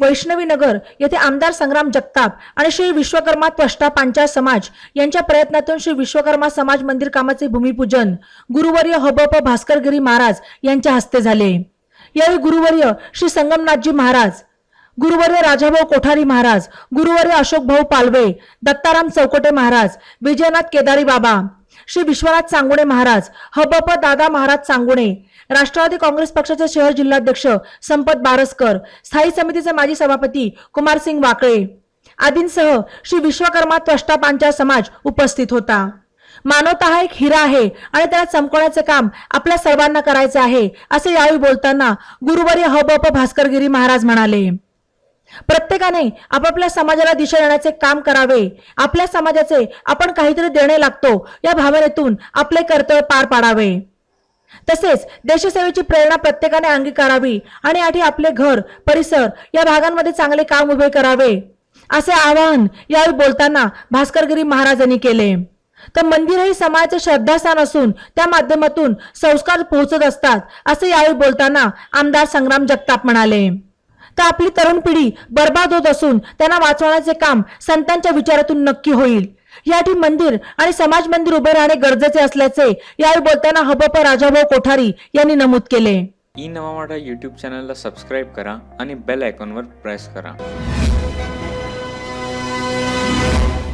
वैष्णवी नगर येथे आमदार संग्राम जगताप आणि श्री विश्वकर्मा त्वष्टा पांचाळ समाज यांच्या प्रयत्नातून श्री विश्वकर्मा समाज मंदिर कामाचे भूमिपूजन गुरुवर्य हबप भास्करगिरी महाराज यांच्या हस्ते झाले. यावेळी गुरुवर्य श्री संगमनाथजी महाराज गुरुवर्य राजाभाऊ कोठारी महाराज गुरुवर्य अशोक भाऊ पालवे दत्ताराम चौकटे महाराज विजयनाथ केदारी बाबा श्री विश्वनाथ सांगुणे महाराज हबप दादा महाराज सांगुणे राष्ट्रवादी काँग्रेस पक्षाचे शहर जिल्हाध्यक्ष संपत बारसकर स्थायी समितीचे माजी सभापती कुमारसिंग वाकळे. आदींसह श्री विश्वकर्मा त्वष्टा समाज उपस्थित होता. मानवता हा एक हिरा आहे आणि त्याला चमकवण्याचे काम आपल्या सर्वांना करायचे आहे असे यावेळी बोलताना गुरुवर्य हबप भास्करगिरी महाराज म्हणाले. प्रत्येकाने आपापल्या समाजाला दिशा देण्याचे काम करावे. आपल्या समाजाचे आपण काहीतरी देणे लागतो या भावनेतून आपले कर्तव्य पार पाडावे. तसेच देशसेवेची प्रेरणा प्रत्येकाने अंगीकारावी आणि आधी आपले घर परिसर या भागांमध्ये चांगले काम उभे करावे. असे आवाहन यावेळी बोलताना भास्करगिरी महाराजांनी केले. तर मंदिर हे समाजाचे श्रद्धास्थान असून त्या माध्यमातून संस्कार पोहोचत असतात असे यावेळी बोलताना आमदार संग्राम जगताप म्हणाले. तर आपली तरुण पिढी बर्बाद होत असून त्यांना वाचवण्याचे काम संतांच्या विचारातून नक्की होईल. याठी मंदिर आणि समाज मंदिर उभे राहणे गरजेचे असल्याचे यावेळी बोलताना हबप राजाभाऊ कोठारी यांनी नमूद केले. ई नवा मराठा यूट्यूब चॅनलला सबस्क्राईब करा आणि बेल आयकॉनवर प्रेस करा.